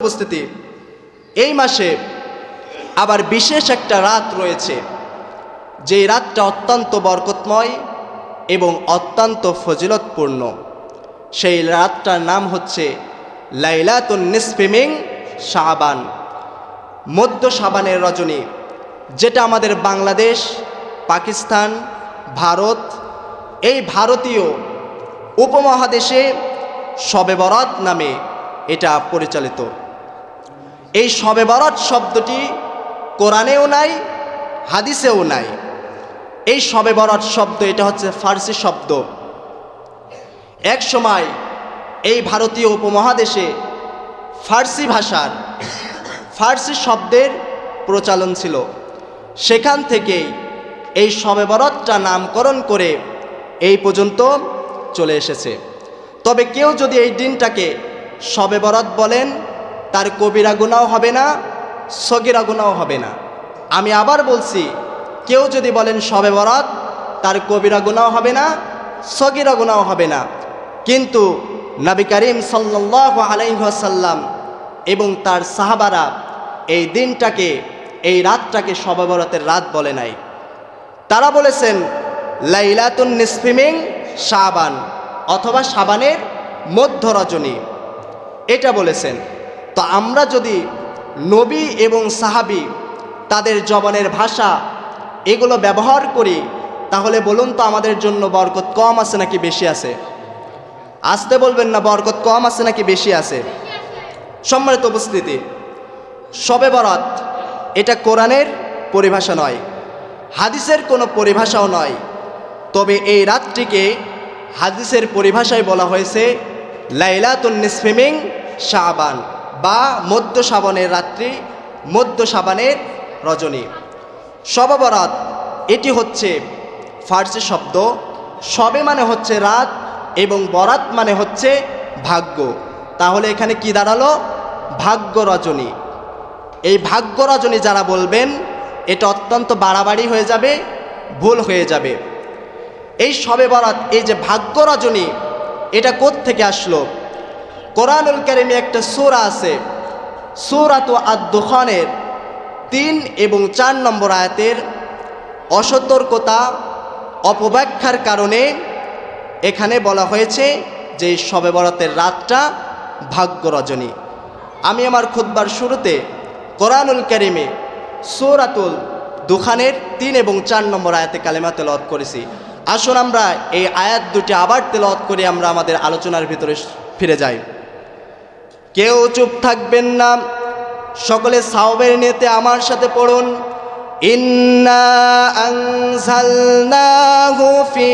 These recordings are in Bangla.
উপস্থিতি। এই মাসে আবার বিশেষ একটা রাত রয়েছে। যে রাতটা অত্যন্ত বরকতময় এবং অত্যন্ত ফজিলতপূর্ণ। সেই রাতটার নাম হচ্ছে লাইলাতুন নিসফিমিং শাবান। মধ্য সাবানের রজনী, যেটা আমাদের বাংলাদেশ, পাকিস্তান, ভারত, এই ভারতীয় উপমহাদেশে শবে বরাত নামে এটা পরিচালিত। এই শবে বরাত শব্দটি কোরআনেও নাই, হাদিসেও নাই। এই শবে বরাত শব্দ, এটা হচ্ছে ফার্সি শব্দ। এক সময় এই ভারতীয় উপমহাদেশে ফার্সি ভাষার ফার্সি শব্দের প্রচলন ছিল। সেখান থেকেই এই শবে বরাতটা নামকরণ করে এই পর্যন্ত চলে এসেছে। তবে কেউ যদি এই দিনটাকে শবে বরাত বলেন তার কবিরা গুণাও হবে না, সগিরা গুণাও হবে না। আমি আবার বলছি, কেউ যদি বলেন শবে বরাত, তার কবিরা গুণাও হবে না, সগিরা গুণাও হবে না। কিন্তু নবী করিম সাল্লাহ এবং তার সাহাবারা এই দিনটাকে, এই রাতটাকে বরাতের রাত বলে নাই। তারা বলেছেন, লাইলাতুন নিসফিমিং শাবান, অথবা সাবানের মধ্য রজনী এটা বলেছেন। তো আমরা যদি নবী এবং সাহাবি তাদের জবানের ভাষা এগুলো ব্যবহার করি, তাহলে বলুন তো আমাদের জন্য বরকত কম আছে নাকি বেশি আছে? আসতে বলবেন না, বরকত কম আছে নাকি বেশি আছে? সম্মানিত উপস্থিতি শবে বরাত এটা কোরআনের পরিভাষা নয়, হাদিসের কোনো পরিভাষাও নয়। তবে এই রাতটিকে হাদিসের পরিভাষায় বলা হয়েছে, লাইলাতুন নিসফিমিং শাবান। বা মধ্য সাবানের রাত্রি, মধ্য সাবানের রজনী। শববরাত এটি হচ্ছে ফার্সি শব্দ। সবে মানে হচ্ছে রাত এবং বরাত মানে হচ্ছে ভাগ্য। তাহলে এখানে কি দাঁড়াল? ভাগ্য রজনী। এই ভাগ্য রজনী যারা বলবেন, এটা অত্যন্ত বাড়াবাড়ি হয়ে যাবে, ভুল হয়ে যাবে। এই সবে বরাত, এই যে ভাগ্য রজনী, এটা থেকে আসলো? কোরআনুল কারিমে একটা সুরা আছে, সুরাত আদ-দুখানের তিন এবং চার নম্বর আয়াতের অসতর্কতা, অপব্যাখ্যার কারণে এখানে বলা হয়েছে যে শবে বরাতের রাতটা ভাগ্য রজনী আমি আমার খুদ্বার শুরুতে কোরআনুল কারিমে সৌরাতুল দুখানের তিন এবং চার নম্বর আয়াতে কালেমা তেলত করেছি। আসুন আমরা এই আয়াত দুটি আবার তেলত করে, আমরা আমাদের আলোচনার ভিতরে ফিরে যাই। কেউ চুপ থাকবেন না। সকলে সাওবের নিতে আমার সাথে পড়ুন। ইন্না আনজালনাহু ফি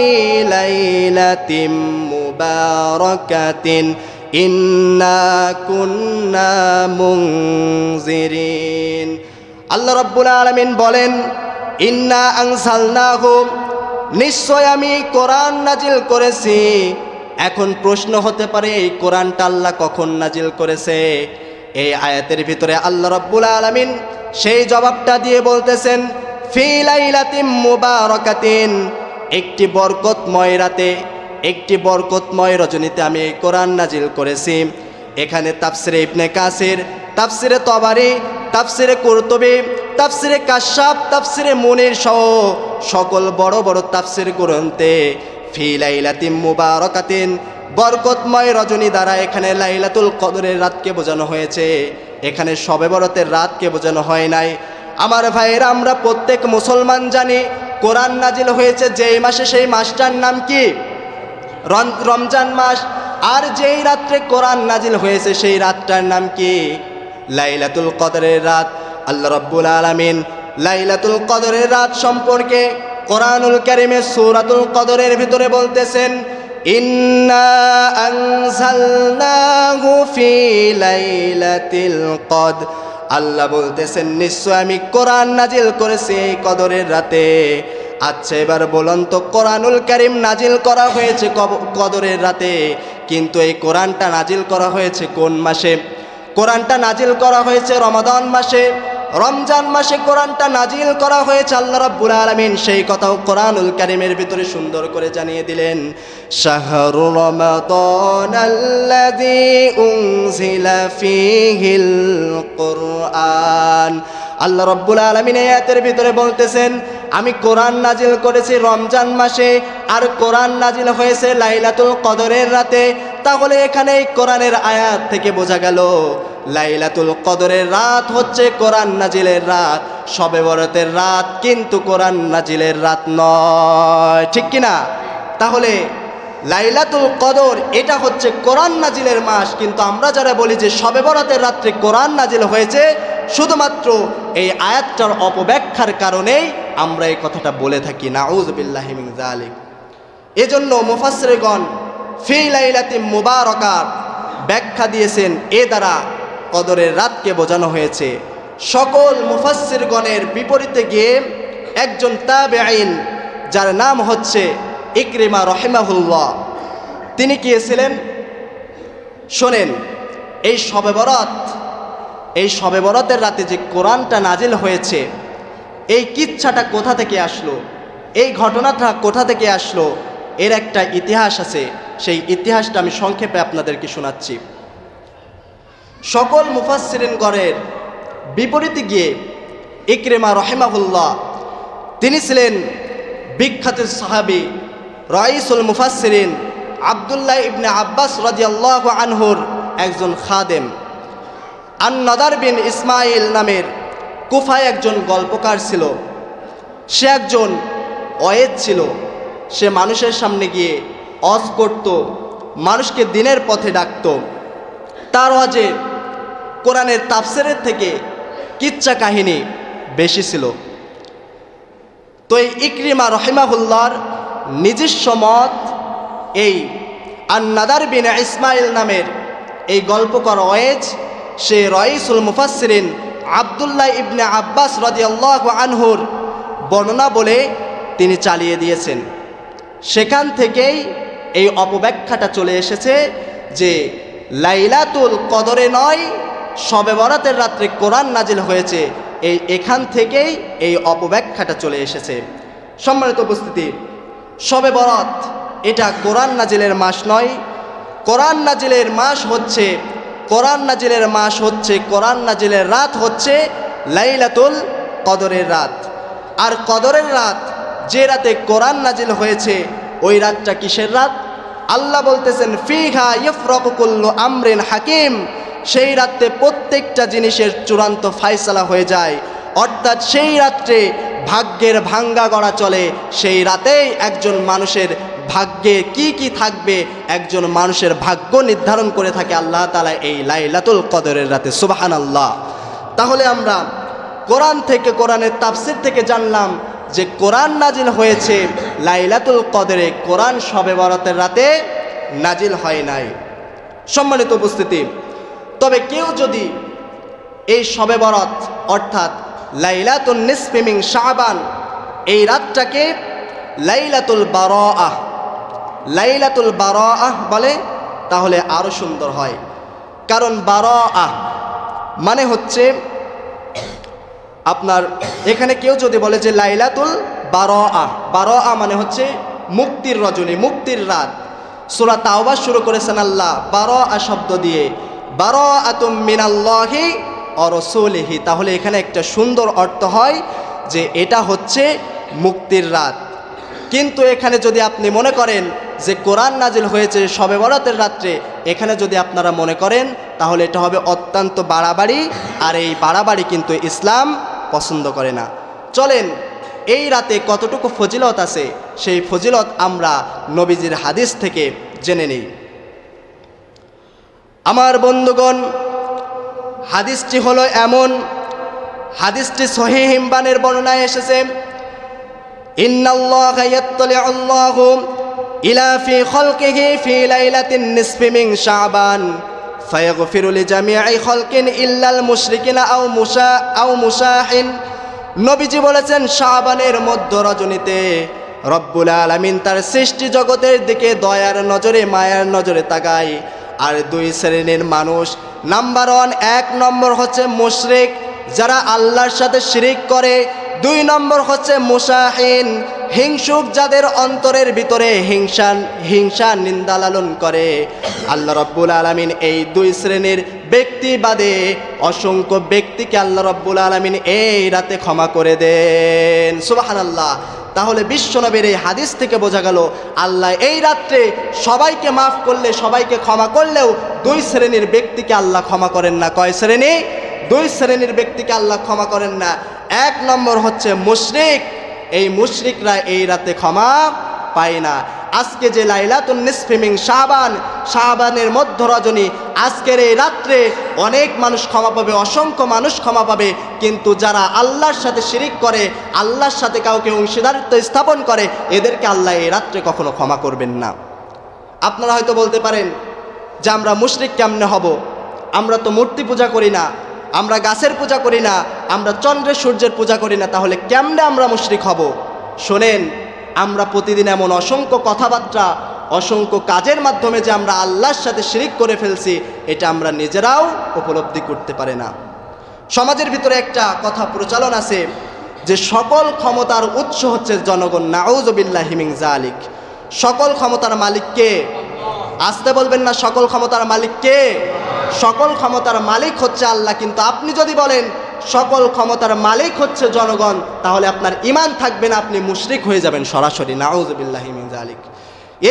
লাইলাতিম ইন্না কুন্না মুনজিরিন। আল্লাহ রাব্বুল আলামিন বলেন, ইন্না আনজালনাহু, নিশ্চয় আমি কোরআন নাজিল করেছি। এখন প্রশ্ন হতে পারে, এই কোরআনটা আল্লাহ কখন নাজিল করেছে? এই আয়াতের ভিতরে আল্লাহ রব্বুল আলমিন সেই জবাবটা দিয়ে বলতেছেন ফিলাইলাতিম একটি বরকতময় রাতে, একটি বরকতময় রজনীতে আমি এই কোরআন নাজিল করেছি। এখানে তাফসিরে ইবনে কাসির, তাফসিরে তবারি, তাফসিরে কুরতুবি, তাফসিরে কাশ্যাপ তাফসিরে মুনির সহ সকল বড় বড় তাফসির গ্রন্থে ফি লাইলাতিম মুবারকাতিন। বরকতময় রজনী দ্বারা এখানে লাইলাতুল কদরের রাতকে বোঝানো হয়েছে। এখানে সবে বরতের রাতকে বোঝানো হয় নাই। আমার ভাইয়েরা, আমরা প্রত্যেক মুসলমান জানি, কোরআন নাজিল হয়েছে যেই মাসে, সেই মাসটার নাম কি? রমজান মাস। আর যেই রাত্রে কোরআন নাজিল হয়েছে, সেই রাতটার নাম কি? লাইলাতুল কদরের রাত। আল্লাহ রব্বুল আলামিন লাইলাতুল কদরের রাত সম্পর্কে কোরআনুল কারিমে সূরাতুল কদরের ভিতরে বলতেছেন, ইন্না আল্লাহ বলতেছেন, নিশ্চয় আমি কোরআন নাজিল করেছি এই কদরের রাতে। আচ্ছা এবার বলুন তো, কোরআনুল কারিম নাজিল করা হয়েছে কদরের রাতে, কিন্তু এই কোরআনটা নাজিল করা হয়েছে কোন মাসে? কোরআনটা নাজিল করা হয়েছে রমাদান মাসে। রমজান মাসে কোরআনটা নাজিল করা হয়েছে আল্লাহ রাব্বুল আলামিন, সেই কথাও কোরআনুল কারিমের ভিতরে সুন্দর করে জানিয়ে দিলেন, শাহরু রমাদানাল্লাযী উনজিলা ফীহিল কুরআন। আল্লাহ রব্বুল আলমিন আয়াতের ভিতরে বলতেছেন, আমি কোরআন নাজিল করেছি রমজান মাসে, আর কোরআন নাজিল হয়েছে লাইলাতুল কদরের রাতে। তাহলে এখানে এই কোরআনের আয়াত থেকে বোঝা গেল লাইলাতুল কদরের রাত হচ্ছে কোরআন নাজিলের রাত। সবে বরতের রাত কিন্তু কোরআন নাজিলের রাত নয়। ঠিক কিনা? তাহলে লাইলাতুল কদর, এটা হচ্ছে কোরআন নাজিলের মাস। কিন্তু আমরা যারা বলি যে সবে বরাতের রাত্রে কোরআন নাজিল হয়েছে, শুধুমাত্র এই আয়াতটার অপব্যাখ্যার কারণেই আমরা এই কথাটা বলে থাকি। নাউজ বিল্লাহিমিং এজন্য মুফাসরেগণ ফি লাইলাতি মুবারকার ব্যাখ্যা দিয়েছেন এ দ্বারা। কদরের রাতকে বোঝানো হয়েছে। সকল মুফাসসিরগণের বিপরীতে গিয়ে একজন তাবে আইন যার নাম হচ্ছে ইকরিমা রহেমাহুল্লাহ, তিনি গিয়েছিলেন শোনেন, এই শবে বরাত, এই শবে বরাতের রাতে যে কোরআনটা নাজিল হয়েছে, এই কিচ্ছাটা কোথা থেকে আসলো? এই ঘটনাটা কোথা থেকে আসলো? এর একটা ইতিহাস আছে। সেই ইতিহাসটা আমি সংক্ষেপে আপনাদেরকে শোনাচ্ছি। সকল মুফাসসিরিনগণের বিপরীতে গিয়ে ইকরেমা রহেমাহুল্লাহ, তিনি ছিলেন বিখ্যাত সাহাবি রয়িসুল মুফাসসিরিন আবদুল্লাহ ইবনে আব্বাস রাজিয়াল্লাহ আনহুর একজন খাদেম। আন নদার বিন ইসমাইল নামের কুফায় একজন গল্পকার ছিল। সে একজন অয়েদ ছিল। সে মানুষের সামনে গিয়ে অজ করত, মানুষকে দিনের পথে ডাকত। তার অজে কোরআনের তাফসিরের থেকে কিচ্ছা কাহিনী বেশি ছিল। তো এই ইকরিমা রহিমাহুল্লার নিজস্ব মত এই আন্নাদার বিন ইসমাইল নামের এই গল্পকর ওয়েজ সে রইসুল মুফাসসিরিন আবদুল্লাহ ইবনে আব্বাস রদি রদিয়াল্লাহ আনহুর বর্ণনা বলে তিনি চালিয়ে দিয়েছেন। সেখান থেকেই এই অপব্যাখ্যাটা চলে এসেছে যে লাইলাতুল কদরে নয় শবে বরাতের রাত্রে কোরআন নাজিল হয়েছে, এই এখান থেকেই এই অপব্যাখ্যাটা চলে এসেছে। সম্মানিত উপস্থিতি শবে বরাত এটা কোরআন নাজিলের মাস নয়। কোরআন নাজিলের মাস হচ্ছে, কোরআন নাজিলের মাস হচ্ছে, কোরআন নাজিলের রাত হচ্ছে লাইলাতুল কদরের রাত। আর কদরের রাত যে রাতে কোরআন নাজিল হয়েছে, ওই রাতটা কিসের রাত? আল্লাহ বলতেছেন, ফিহা ইফরকুল্লু আমরিন হাকিম। সেই রাত্রে প্রত্যেকটা জিনিসের চূড়ান্ত ফায়সালা হয়ে যায়। অর্থাৎ সেই রাত্রে ভাগ্যের ভাঙ্গা গড়া চলে। সেই রাতেই একজন মানুষের ভাগ্যে কি কি থাকবে, একজন মানুষের ভাগ্য নির্ধারণ করে থাকে আল্লাহ তালা এই লাইলাতুল কদরের রাতে। সুবাহান আল্লাহ তাহলে আমরা কোরআন থেকে কোরআনের তাফসির থেকে জানলাম যে কোরআন নাজিল হয়েছে লাইলাতুল কদরে। কোরআন সবে বরাতের রাতে নাজিল হয় নাই। সম্মানিত উপস্থিতি তবে কেউ যদি এই সবে বরাত, অর্থাৎ লাইলাতুল নিসফিমিং শাহবান এই রাতটাকে লাইলাতুল বারআহ লাইলাতুল বারআহ বলে, তাহলে আরও সুন্দর হয়। কারণ বার আহ মানে হচ্ছে আপনার, এখানে কেউ যদি বলে যে লাইলাতুল বারআহ বারআহ মানে হচ্ছে মুক্তির রজনী, মুক্তির রাত। সূরা তাওবা শুরু করেছেন আল্লাহ, বারআহ শব্দ দিয়ে। বারআতুম মিনাল্লাহি অরসুলিহি তাহলে এখানে একটা সুন্দর অর্থ হয় যে এটা হচ্ছে মুক্তির রাত। কিন্তু এখানে যদি আপনি মনে করেন যে কোরআন নাজিল হয়েছে সবে বরাতের রাত্রে, এখানে যদি আপনারা মনে করেন, তাহলে এটা হবে অত্যন্ত বাড়াবাড়ি, আর এই বাড়াবাড়ি কিন্তু ইসলাম পছন্দ করে না। চলেন, এই রাতে কতটুকু ফজিলত আছে, সেই ফজিলত আমরা নবীজির হাদিস থেকে জেনে নিই। আমার বন্ধুগণ, হাদিসটি হলো এমন। হাদিসটি সহি হিম্বানের বর্ণনায় এসেছে, ইন্নাল্লাহ ইয়াত্তালিউল্লাহু ইলা ফি খালকিহি ফি লাইলাতিন নিসফি শাবান, ফায়াগফিরু লিজামিআই খালকিন ইল্লাল মুশরিকিনা আও মুশা, আও মুশাহিন। নবীজি বলেছেন রব্বুল আলামিন তার সৃষ্টি জগতের দিকে দয়ার নজরে, মায়ার নজরে তাকায়। আর দুই শ্রেণির মানুষ। নাম্বার ওয়ান এক নম্বর হচ্ছে মুশরিক, যারা আল্লাহর সাথে শিরিক করে। দুই নম্বর হচ্ছে মুসাহিন, হিংসুক যাদের অন্তরের ভিতরে হিংসা হিংসা নিন্দা লালন করে। আল্লাহ রব্বুল আলমিন এই দুই শ্রেণির ব্যক্তি বাদে অসংখ্য ব্যক্তিকে আল্লাহ রব্বুল আলমিন এই রাতে ক্ষমা করে দেন। সুবাহান আল্লাহ তাহলে বিশ্বনবীর এই হাদিস থেকে বোঝা গেল, আল্লাহ এই রাত্রে সবাইকে মাফ করলে, সবাইকে ক্ষমা করলেও দুই শ্রেণির ব্যক্তিকে আল্লাহ ক্ষমা করেন না। কয় শ্রেণি? দুই শ্রেণির ব্যক্তিকে আল্লাহ ক্ষমা করেন না। এক নম্বর হচ্ছে মুশরিক। এই মুশরিকরা এই রাতে ক্ষমা পায় না। আজকে যে লাইলাতুন নিসফিমিং শাহবান শাহবানের মধ্য রজনী, আজকের এই রাত্রে অনেক মানুষ ক্ষমা পাবে, অসংখ্য মানুষ ক্ষমা পাবে, কিন্তু যারা আল্লাহর সাথে শিরিক করে, আল্লাহর সাথে কাউকে অংশীদারিত্ব স্থাপন করে, এদেরকে আল্লাহ এই রাত্রে কখনো ক্ষমা করবেন না। আপনারা হয়তো বলতে পারেন, যে আমরা মুশরিক কেমনে হব? আমরা তো মূর্তি পূজা করি না। আমরা গাছের পূজা করি না, আমরা চন্দ্রের সূর্যের পূজা করি না, তাহলে কেমনে আমরা মুশরিক হব? শোনেন, আমরা প্রতিদিন এমন অসংখ্য কথাবার্তা, অসংখ্য কাজের মাধ্যমে যে আমরা আল্লাহর সাথে শিরিক করে ফেলছি, এটা আমরা নিজেরাও উপলব্ধি করতে পারে না। সমাজের ভিতরে একটা কথা প্রচলন আছে যে সকল ক্ষমতার উৎস হচ্ছে জনগণ নাউজবিল্লাহ হিমিং জালিক সকল ক্ষমতার মালিককে আসতে বলবেন না সকল ক্ষমতার মালিক কে? সকল ক্ষমতার মালিক হচ্ছে আল্লাহ, কিন্তু আপনি যদি বলেন সকল ক্ষমতার মালিক হচ্ছে জনগণ, তাহলে আপনার ইমান থাকবে না, আপনি মুশরিক হয়ে যাবেন সরাসরি। নাউজবিল্লাহ মিন জালিক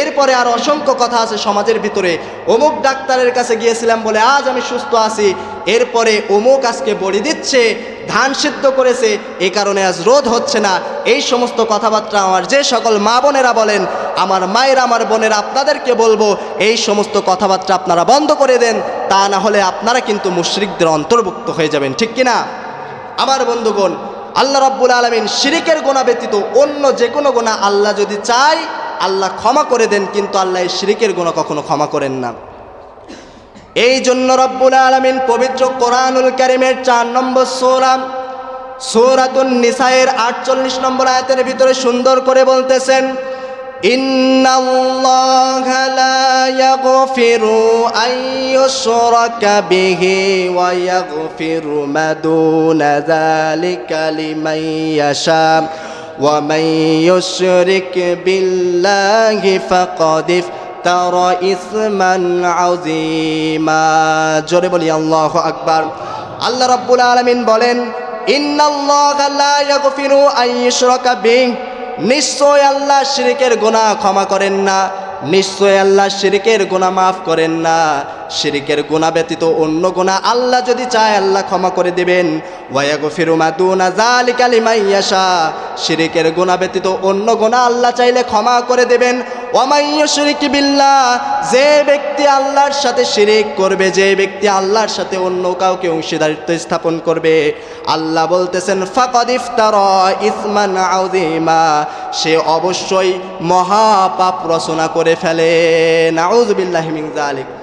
এরপরে আর অসংখ্য কথা আছে সমাজের ভিতরে। অমুক ডাক্তারের কাছে গিয়েছিলাম বলে আজ আমি সুস্থ আছি। এরপরে অমুক আজকে বড়ি দিচ্ছে, ধান সিদ্ধ করেছে এই কারণে আজ রোধ হচ্ছে না। এই সমস্ত কথাবার্তা আমার যে সকল মা বোনেরা বলেন, আমার মায়ের, আমার বোনেরা আপনাদেরকে বলব, এই সমস্ত কথাবার্তা আপনারা বন্ধ করে দেন, তা না হলে আপনারা কিন্তু মুশরিকদের অন্তর্ভুক্ত হয়ে যাবেন, ঠিক কিনা আমার বন্ধুগণ, আল্লাহ রাব্বুল আলমিন শিরিকের গোনা ব্যতীত অন্য যে কোনো গোনা আল্লাহ যদি চায় আল্লাহ ক্ষমা করে দেন কিন্তু আল্লাহ এই শিরিকের গোনা কখনো ক্ষমা করেন না এই জন্য রব্বুল আলমিন পবিত্র কোরআনুল কারিমের চার নম্বর সোরাম সৌরাতুন নিসায়ের আটচল্লিশ নম্বর আয়াতের ভিতরে সুন্দর করে বলতেছেন إن الله لا يغفر أن يشرك به ويغفر ما دون ذلك لمن يشاء ومن يشرك بالله فقد افترى إثما عظيما জোরে বলি আল্লাহু আকবার আল্লাহ রাব্বুল আলামিন বলেন ইন্নাল্লাহা লা ইয়াগফিরু আন ইউশরাকা বিহি নিশ্চয় আল্লাহ শিরিকের গোনা ক্ষমা করেন না নিশ্চয় আল্লাহ শিরিকের গোনা মাফ করেন না শিরিকের গোনা ব্যতীত অন্য গোনা আল্লাহ যদি চায়, আল্লাহ ক্ষমা করে দেবেন। ওয়াগো ফিরুমা দুনা জালিকালি মাইয়াশা শিরিকের গোনা ব্যতীত অন্য গোনা আল্লাহ চাইলে ক্ষমা করে দেবেন। ওয়ামাইয় শিরিক বিল্লাহ, যে ব্যক্তি আল্লাহর সাথে শিরিক করবে, যে ব্যক্তি আল্লাহর সাথে অন্য কাউকে অংশীদারিত্ব স্থাপন করবে, আল্লাহ বলতেছেন, ফাকদ ইফতার ইসমান আউদিমা সে অবশ্যই মহাপাপ রচনা করে ফেলে। নাউজবিল্লাহ মিন জালিক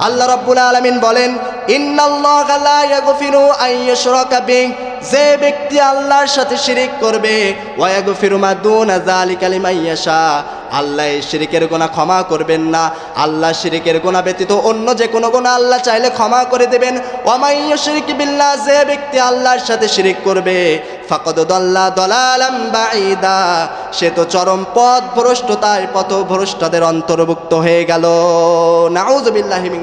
আল্লাহ রাব্বুল আলামিন বলেন যে ব্যক্তি আল্লাহর সাথে শিরিক করবে আল্লাহ শিরিকের গোনা ক্ষমা করবেন না। আল্লাহ শিরিকের গোনা ব্যতীত অন্য যে কোনো গোনা আল্লাহ চাইলে ক্ষমা করে দেবেন। ওয়ামাইয় শিরিক বিল্লাহ, যে ব্যক্তি আল্লাহর সাথে শিরিক করবে সে তো চরম পথ ভ্রষ্টতায় পথ ভ্রষ্টদের অন্তর্ভুক্ত হয়ে গেল। নাউজুবিল্লাহি মিন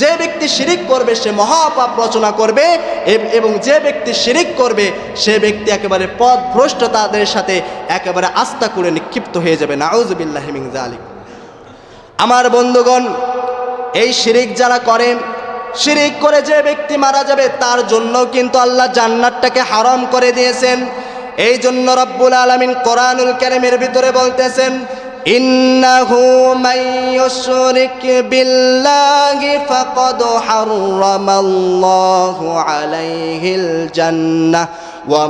যে ব্যক্তি শিরিক করবে, সে মহাপাপ রচনা করবে, এবং যে ব্যক্তি শিরিক করবে, সে ব্যক্তি একেবারে পথ ভ্রষ্টতাদের সাথে একেবারে আস্থা করে নিক্ষিপ্ত হয়ে যাবে। নাউজুবিল্লাহি মিন জালিক আমার বন্ধুগণ, এই শিরিক যারা করে শিরিক করে যে ব্যক্তি মারা যাবে, তার জন্য কিন্তু আল্লাহ জান্নাতটাকে হারাম করে দিয়েছেন। এই জন্য রব্বুল আলমিন কোরআনুল কারিমের ভিতরে বলতেছেন, ইন্নাহু মাইয়ুশরিক বিল্লাহি আলাইহিল ওয়া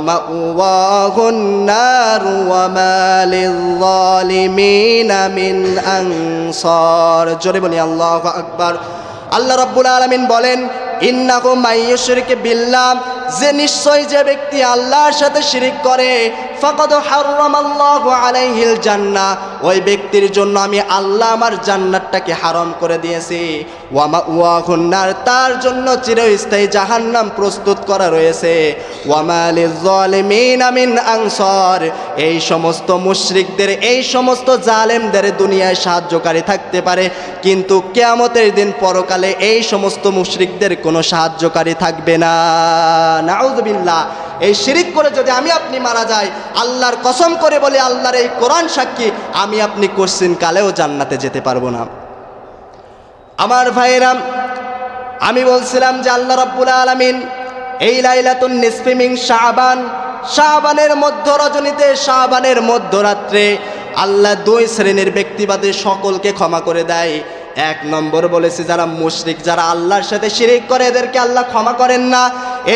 আকবার। আল্লাহ রব্বুল আলমিন বলেন ইন্নাকু মাইয়ুশরিক বিল্লাম যে নিশ্চয় যে ব্যক্তি আল্লাহর সাথে শিরিক করে, ফাকাদ হারামাল্লাহু আলাইহিল জান্নাহ ওই ব্যক্তির জন্য আমি আল্লাহ আমার জান্নাতটাকে হারাম করে দিয়েছি। ওয়ামা ওয়াহুন্নার, তার জন্য চিরস্থায়ী জাহান্নাম প্রস্তুত করা রয়েছে। আনসার, এই সমস্ত মুশরিকদের, এই সমস্ত জালেমদের দুনিয়ায় সাহায্যকারী থাকতে পারে। কিন্তু কেয়ামতের দিন পরকালে এই সমস্ত মুশরিকদের কোনো সাহায্যকারী থাকবে না। নাউজবিল্লাহ, এই শিরিক করে যদি আমি আপনি মারা যাই, আল্লাহর কসম করে বলে, আল্লাহর এই কোরআন সাক্ষী, আমি আপনি কোশ্চিন কালেও জান্নাতে যেতে পারব না। আমার ভাইরাম আমি বলছিলাম যে আল্লাহ রাব্বুল আলামিন এই লাইলাতুন নিসফিমিং শাহবান শাবানের মধ্য রজনীতে শাহবানের মধ্যরাত্রে আল্লাহ দুই শ্রেণির ব্যক্তিবাদের সকলকে ক্ষমা করে দেয়। এক নম্বর বলেছে যারা মুশরিক, যারা আল্লাহর সাথে শিরিক করে, এদেরকে আল্লাহ ক্ষমা করেন না।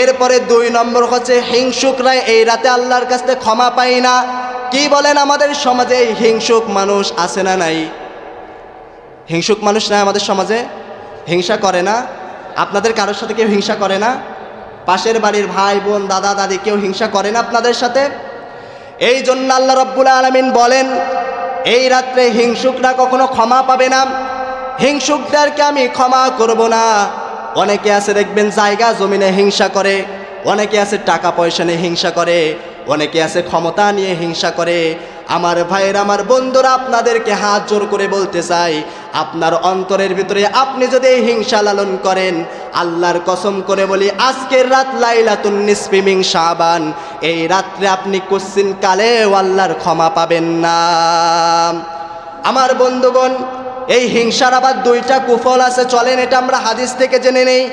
এরপরে দুই নম্বর হচ্ছে হিংসুকরা এই রাতে আল্লাহর কাছ থেকে ক্ষমা পায় না। কি বলেন আমাদের সমাজে হিংসুক মানুষ আছে না নাই? হিংসুক মানুষ না আমাদের সমাজে? হিংসা করে না। আপনাদের কারোর সাথে কেউ হিংসা করে না? পাশের বাড়ির ভাই, বোন, দাদা, দাদি, কেউ হিংসা করে না আপনাদের সাথে? এই জন্য আল্লাহ রব্বুল আলমিন বলেন, এই রাত্রে হিংসুকরা কখনো ক্ষমা পাবে না। হিংসুকদেরকে আমি ক্ষমা করব না। অনেকে আছে দেখবেন জায়গা জমিনে হিংসা করে, অনেকে আছে টাকা পয়সা নিয়ে হিংসা করে, অনেকে আছে ক্ষমতা নিয়ে হিংসা করে আমার ভাইয়ের, আমার বন্ধুরা আপনাদেরকে হাত জোর করে বলতে চাই, আপনার অন্তরের ভিতরে আপনি যদি হিংসা লালন করেন, আল্লাহর কসম করে বলি আজকের রাত লাইলাতুন নিসফিমিং শাবান, এই রাত্রে আপনি কোশ্চিন কালেও আল্লাহর ক্ষমা পাবেন না। আমার বন্ধুগণ, এই হিংসার আবার দুইটা কুফল আছে, চলেন এটা আমরা হাদিস থেকে জেনে নেই।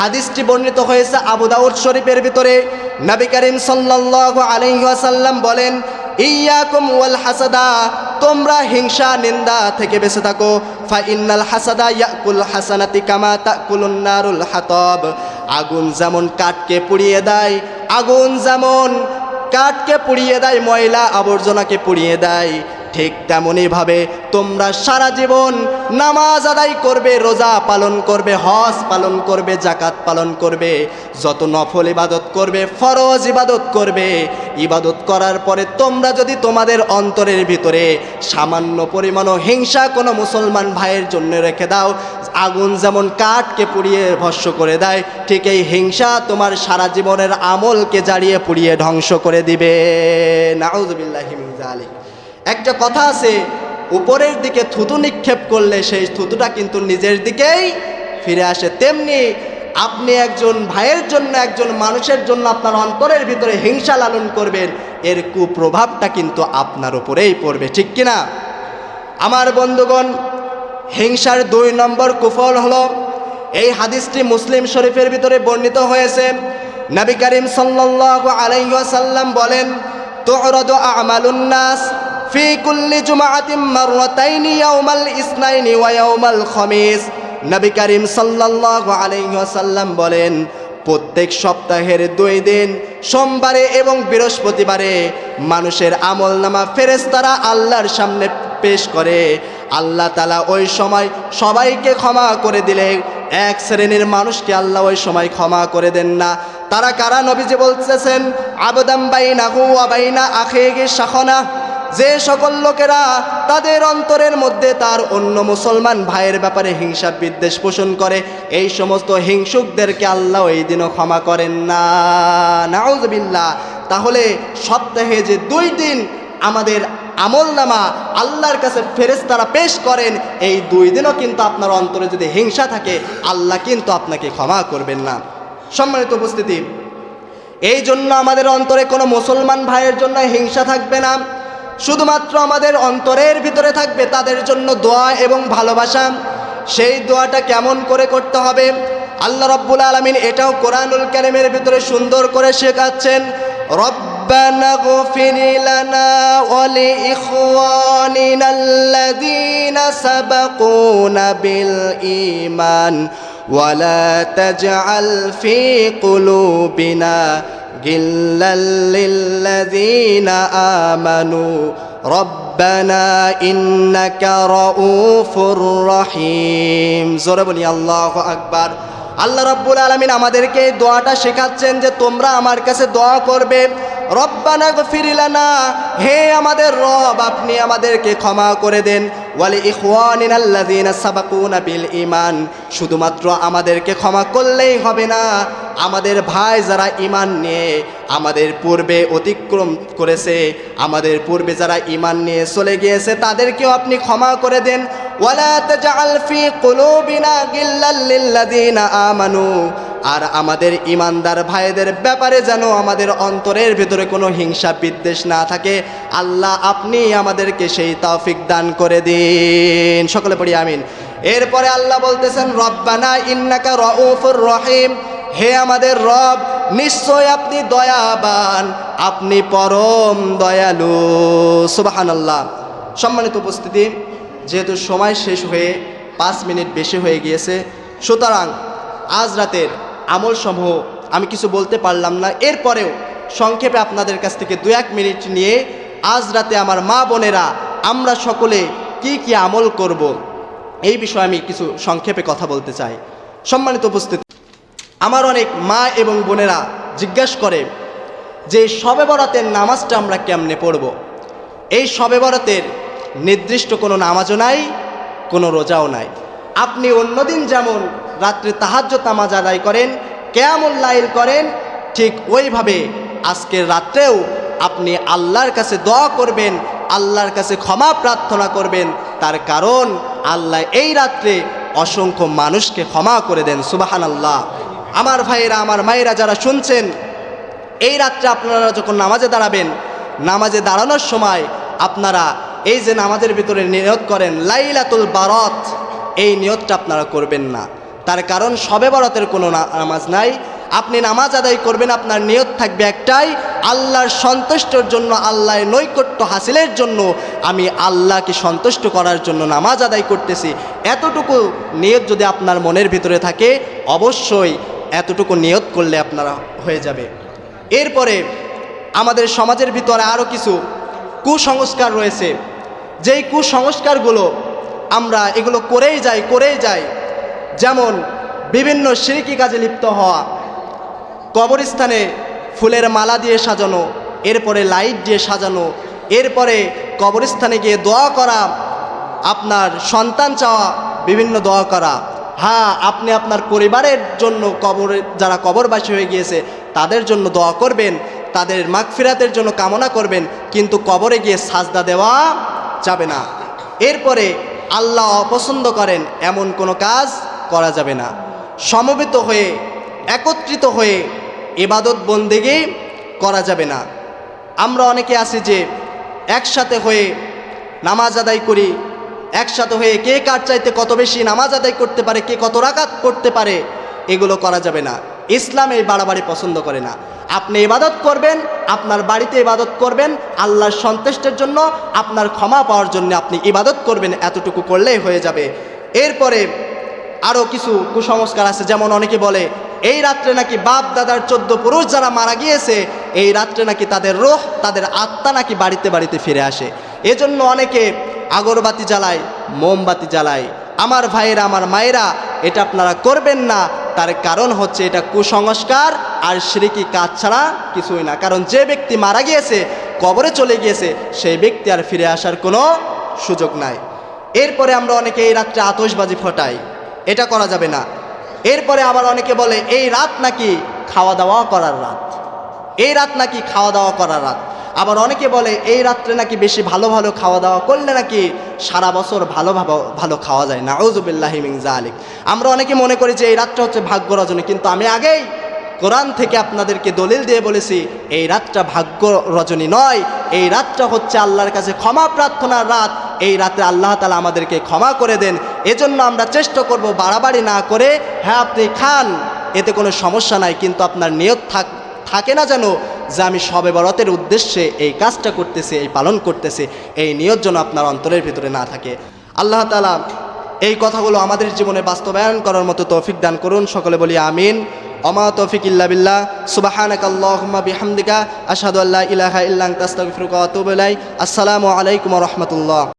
হাদিসটি বর্ণিত হয়েছে আবু দাউদ শরীফের ভিতরে। নবী করিম সাল্লাল্লাহু আলাইহি ওয়াসাল্লাম বলেন ইয়াকুম ওয়াল হাসাদা, তোমরা হিংসা, নিন্দা থেকে বেঁচে থাকো। ফা ইন্নাল হাসাদা ইয়াকুল হাসানাতি কামা তাকুলুন নারুল হাতব। আগুন যেমন কাঠকে পুড়িয়ে দেয়, আগুন যেমন কাঠকে পুড়িয়ে দেয়, ময়লা আবর্জনাকে পুড়িয়ে দেয়। ঠিক তেমনইভাবে তোমরা সারা জীবন নামাজ আদায় করবে, রোজা পালন করবে, হজ পালন করবে জাকাত পালন করবে, যত নফল ইবাদত করবে, ফরজ ইবাদত করবে। ইবাদত করার পরে তোমরা যদি তোমাদের অন্তরের ভিতরে সামান্য পরিমাণও হিংসা কোনো মুসলমান ভাইয়ের জন্য রেখে দাও, আগুন যেমন কাঠকে পুড়িয়ে ভস্য করে দেয়, ঠিক এই হিংসা তোমার সারা জীবনের আমলকে জ্বালিয়ে পুড়িয়ে ধ্বংস করে দিবে। নাউজবিল্লাহি মিন জালিক একটা কথা আছে, উপরের দিকে থুতু নিক্ষেপ করলে সেই থুতুটা কিন্তু নিজের দিকেই ফিরে আসে। তেমনি আপনি একজন ভাইয়ের জন্য, একজন মানুষের জন্য আপনার অন্তরের ভিতরে হিংসা লালন করবেন, এর কুপ্রভাবটা কিন্তু আপনার উপরেই পড়বে, ঠিক কিনা? আমার বন্ধুগণ, হিংসার দুই নম্বর কুফল হল, এই হাদিসটি মুসলিম শরীফের ভিতরে বর্ণিত হয়েছে। নবী করিম সাল্লাল্লাহু আলাইহি ওয়াসাল্লাম বলেন, তু'রাদু আমালুন কুল্লি জুমাআতিন মাররাতাইনি ইয়াউমাল ইসনাইনি ওয়া ইয়াউমাল খামিস। নবী বলেন, প্রত্যেক সপ্তাহের দুই দিন, সোমবারে এবং বৃহস্পতিবারে মানুষের আমল নামা ফেরেস্তারা আল্লাহর সামনে পেশ করে। আল্লাহ তালা ওই সময় সবাইকে ক্ষমা করে দিলে। এক শ্রেণির মানুষকে আল্লাহ ওই সময় ক্ষমা করে দেন না। তারা কারা নবীজি বলতেছেন? আবদাম বাইনা হুয়া বাইনা আখে গে শাখনা। যে সকল লোকেরা তাদের অন্তরের মধ্যে তার অন্য মুসলমান ভাইয়ের ব্যাপারে হিংসা বিদ্বেষ পোষণ করে, এই সমস্ত হিংসুকদেরকে আল্লাহ এই দিনও ক্ষমা করেন না। নাউজবিল্লা তাহলে সপ্তাহে যে দুই দিন আমাদের আমল নামা আল্লাহর কাছে ফেরেস্তারা পেশ করেন, এই দুই দিনও কিন্তু আপনার অন্তরে যদি হিংসা থাকে, আল্লাহ কিন্তু আপনাকে ক্ষমা করবেন না। সম্মানিত উপস্থিতি, এই জন্য আমাদের অন্তরে কোনো মুসলমান ভাইয়ের জন্য হিংসা থাকবে না। শুধুমাত্র আমাদের অন্তরের ভিতরে থাকবে তাদের জন্য দোয়া এবং ভালোবাসা সেই দোয়াটা কেমন করে করতে হবে আল্লাহ রব্বুল আলমিন এটাও কোরআনুল কারিমের ভিতরে সুন্দর করে শেখাচ্ছেন রব্বানা গফির লানা ওয়ালি ইখওয়ানিনা আল্লাযীনা সাবাকুনা বিল ঈমান ولا تجعل في قلوبنا غلا للذين آمنوا ربنا إنك رؤوف رحيم জোরে বলি আল্লাহ আকবার আল্লাহ রব্বুল আলমিন আমাদেরকে এই দোয়াটা শেখাচ্ছেন যে তোমরা আমার কাছে দোয়া করবে রব্বানা ফিরিলানা হে আমাদের রব আপনি আমাদেরকে ক্ষমা করে দেন ওয়ালি ইখওয়ানিনাল্লাযীনা সাবাকুনা বিল ঈমান শুধুমাত্র আমাদেরকে ক্ষমা করলেই হবে না আমাদের ভাই যারা ঈমান নিয়ে আমাদের পূর্বে অতিক্রম করেছে, আমাদের পূর্বে যারা ঈমান নিয়ে চলে গিয়েছে, তাদেরকেও আপনি ক্ষমা করে দেন। আমানু। আর আমাদের ইমানদার ভাইদের ব্যাপারে যেন আমাদের অন্তরের ভিতরে কোনো হিংসা বিদ্বেষ না থাকে, আল্লাহ আপনি আমাদেরকে সেই তৌফিক দান করে দিন। সকলে পড়ি আমিন। এরপরে আল্লাহ বলতেছেন, রব্বানা ইন্নাকা রউফুর রহিম। হে আমাদের রব, নিশ্চয় আপনি দয়াবান, আপনি পরম দয়ালু। সুবহানাল্লাহ। সম্মানিত উপস্থিতি, যেহেতু সময় শেষ হয়ে পাঁচ মিনিট বেশি হয়ে গিয়েছে, সুতরাং আজ রাতের আমল সমূহ আমি কিছু বলতে পারলাম না। এরপরেও সংক্ষেপে আপনাদের কাছ থেকে দু এক মিনিট নিয়ে আজ রাতে আমার মা বোনেরা আমরা সকলে কি কি আমল করব, এই বিষয়ে আমি কিছু সংক্ষেপে কথা বলতে চাই। সম্মানিত উপস্থিতি আমার অনেক মা এবং বোনেরা জিজ্ঞাসা করে যে শবে বরাতের নামাজটা আমরা কেমনে পড়ব? এই শবে বরাতের নির্দিষ্ট কোনো নামাজও নাই, কোনো রোজাও নাই। আপনি অন্যদিন যেমন রাত্রে তাহাজ্য নামাজ আদায় করেন, কেয়ামুল লাইল করেন, ঠিক ওইভাবে আজকের রাত্রেও আপনি আল্লাহর কাছে দোয়া করবেন, আল্লাহর কাছে ক্ষমা প্রার্থনা করবেন। তার কারণ আল্লাহ এই রাত্রে অসংখ্য মানুষকে ক্ষমা করে দেন সুবাহান আল্লাহ আমার ভাইয়েরা, আমার মায়েরা যারা শুনছেন, এই রাত্রে আপনারা যখন নামাজে দাঁড়াবেন, নামাজে দাঁড়ানোর সময় আপনারা এই যে নামাজের ভিতরে নিয়ত করেন, লাইলাতুল বারত, এই নিয়তটা আপনারা করবেন না। তার কারণ সবে বরাতের কোনো নামাজ নাই। আপনি নামাজ আদায় করবেন, আপনার নিয়ত থাকবে একটাই, আল্লাহর সন্তুষ্টর জন্য, আল্লাহর নৈকট্য হাসিলের জন্য আমি আল্লাহকে সন্তুষ্ট করার জন্য নামাজ আদায় করতেছি। এতটুকু নিয়ত যদি আপনার মনের ভিতরে থাকে, অবশ্যই এতটুকু নিয়ত করলে আপনারা হয়ে যাবে। এরপরে আমাদের সমাজের ভিতরে আরও কিছু কুসংস্কার রয়েছে। যেই কুসংস্কারগুলো আমরা এগুলো করেই যাই করেই যাই, যেমন বিভিন্ন সিরিকি কাজে লিপ্ত হওয়া, কবরস্থানে ফুলের মালা দিয়ে সাজানো, এরপরে লাইট দিয়ে সাজানো, এরপরে কবরস্থানে গিয়ে দোয়া করা, আপনার সন্তান চাওয়া, বিভিন্ন দোয়া করা। হ্যাঁ আপনি আপনার পরিবারের জন্য কবরে, যারা কবরবাসী হয়ে গিয়েছে, তাদের জন্য দোয়া করবেন, তাদের মাগফিরাতের জন্য কামনা করবেন, কিন্তু কবরে গিয়ে সাজদা দেওয়া যাবে না। এরপরে আল্লাহ অপছন্দ করেন, এমন কোনো কাজ করা যাবে না। সমবেত হয়ে, একত্রিত হয়ে এবাদত বন্দেগি করা যাবে না। আমরা অনেকে আছি যে একসাথে হয়ে নামাজ আদায় করি একসাথে হয়ে কে কার চাইতে কত বেশি নামাজ আদায় করতে পারে, কে কত রাকাত করতে পারে, এগুলো করা যাবে না। ইসলাম এই বাড়াবাড়ি পছন্দ করে না। আপনি ইবাদত করবেন, আপনার বাড়িতে ইবাদত করবেন, আল্লাহর সন্তুষ্টের জন্য, আপনার ক্ষমা পাওয়ার জন্য আপনি ইবাদত করবেন, এতটুকু করলেই হয়ে যাবে। এরপরে আরও কিছু কুসংস্কার আছে, যেমন অনেকে বলে, এই রাত্রে নাকি বাপ দাদার চোদ্দ পুরুষ যারা মারা গিয়েছে, এই রাত্রে নাকি তাদের রোহ, তাদের আত্মা নাকি বাড়িতে বাড়িতে ফিরে আসে। এজন্য অনেকে আগরবাতি জ্বালায় মোমবাতি জ্বালায় আমার ভাইয়েরা, আমার মায়েরা, এটা আপনারা করবেন না। তার কারণ হচ্ছে এটা কুসংস্কার আর সিরিকি কাজ ছাড়া কিছুই না। কারণ যে ব্যক্তি মারা গিয়েছে, কবরে চলে গিয়েছে, সেই ব্যক্তি আর ফিরে আসার কোনো সুযোগ নাই। এরপরে আমরা অনেকে এই রাত্রে আতশবাজি ফোটাই। এটা করা যাবে না। এরপরে আবার অনেকে বলে, এই রাত নাকি খাওয়া দাওয়া করার রাত। এই রাত নাকি খাওয়া দাওয়া করার রাত। আবার অনেকে বলে, এই রাত্রে নাকি বেশি ভালো ভালো খাওয়া দাওয়া করলে নাকি সারা বছর ভালো ভালো- খাওয়া যায়? না ওজুবিল্লাহিমিং জালিক আমরা অনেকে মনে করি যে, এই রাতটা হচ্ছে ভাগ্য রজনী। কিন্তু আমি আগেই কোরআন থেকে আপনাদেরকে দলিল দিয়ে বলেছি, এই রাতটা ভাগ্য রজনী নয়। এই রাতটা হচ্ছে আল্লাহর কাছে ক্ষমা প্রার্থনার রাত। এই রাতে আল্লাহ তালা আমাদেরকে ক্ষমা করে দেন। এজন্য আমরা চেষ্টা করব বাড়াবাড়ি না করে হ্যাঁ আপনি খান। এতে কোনো সমস্যা নাই, কিন্তু আপনার নিয়ত থাক, থাকে না যেন যে আমি সবে বরতের উদ্দেশ্যে এই কাজটা করতেছি, এই পালন করতেছি, এই নিয়ত যেন আপনার অন্তরের ভিতরে না থাকে। আল্লাহ তালা এই কথাগুলো আমাদের জীবনে বাস্তবায়ন করার মতো তৌফিক দান করুন। সকলে বলি আমিন। অমা তৌফিক ইল্লা বিল্লাহ। সুবাহান আল্লাহুম্মা বিহামদিকা আল্লা ইলাহা ইল্লাং ইলাইক। আসসালামু আলাইকুম রাহমাতুল্লাহ।